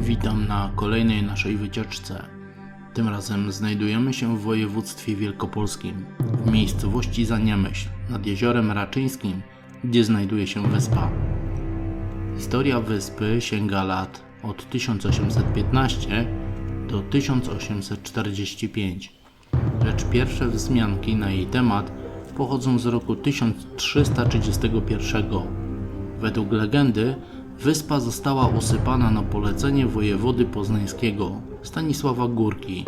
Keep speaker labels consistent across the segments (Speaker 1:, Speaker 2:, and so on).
Speaker 1: Witam na kolejnej naszej wycieczce. Tym razem znajdujemy się w województwie wielkopolskim, w miejscowości Zaniemyśl, nad jeziorem Raczyńskim, gdzie znajduje się wyspa. Historia wyspy sięga lat od 1815 do 1845, lecz pierwsze wzmianki na jej temat pochodzą z roku 1331. Według legendy wyspa została usypana na polecenie wojewody poznańskiego Stanisława Górki,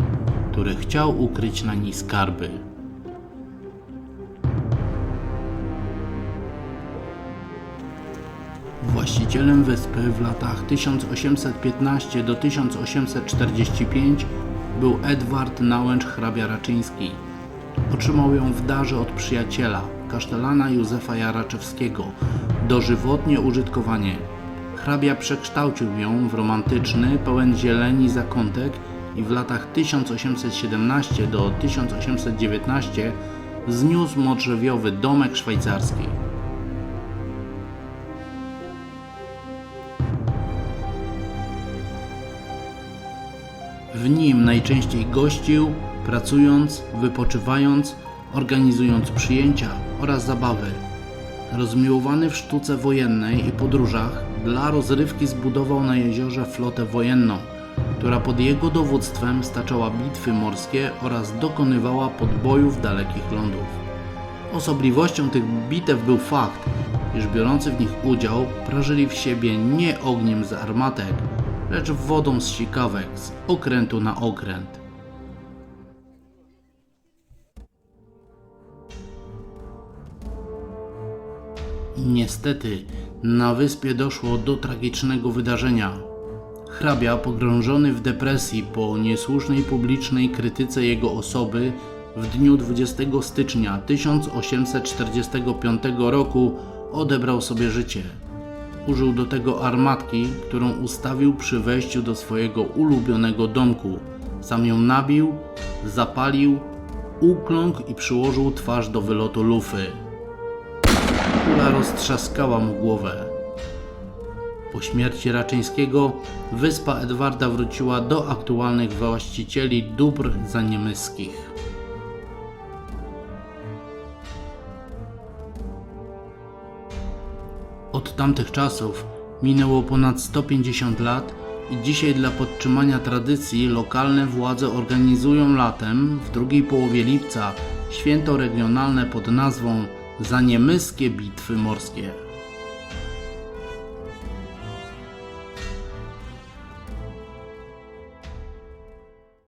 Speaker 1: który chciał ukryć na niej skarby. Właścicielem wyspy w latach 1815 do 1845 był Edward Nałęcz hrabia Raczyński. Otrzymał ją w darze od przyjaciela, kasztelana Józefa Jaraczewskiego, dożywotnie użytkowanie. Hrabia przekształcił ją w romantyczny, pełen zieleni zakątek i w latach 1817 do 1819 zniósł modrzewiowy domek szwajcarski. W nim najczęściej gościł, pracując, wypoczywając, organizując przyjęcia oraz zabawy. Rozmiłowany w sztuce wojennej i podróżach, dla rozrywki zbudował na jeziorze flotę wojenną, która pod jego dowództwem staczała bitwy morskie oraz dokonywała podbojów dalekich lądów. Osobliwością tych bitew był fakt, iż biorący w nich udział prażyli w siebie nie ogniem z armatek, lecz wodą z sikawek z okrętu na okręt. Niestety, na wyspie doszło do tragicznego wydarzenia. Hrabia, pogrążony w depresji po niesłusznej publicznej krytyce jego osoby, w dniu 20 stycznia 1845 roku odebrał sobie życie. Użył do tego armatki, którą ustawił przy wejściu do swojego ulubionego domku. Sam ją nabił, zapalił, ukląkł i przyłożył twarz do wylotu lufy. Kula roztrzaskała mu głowę. Po śmierci Raczyńskiego wyspa Edwarda wróciła do aktualnych właścicieli dóbr zaniemyskich. Od tamtych czasów minęło ponad 150 lat i dzisiaj dla podtrzymania tradycji lokalne władze organizują latem w drugiej połowie lipca święto regionalne pod nazwą Zaniemyskie Bitwy Morskie.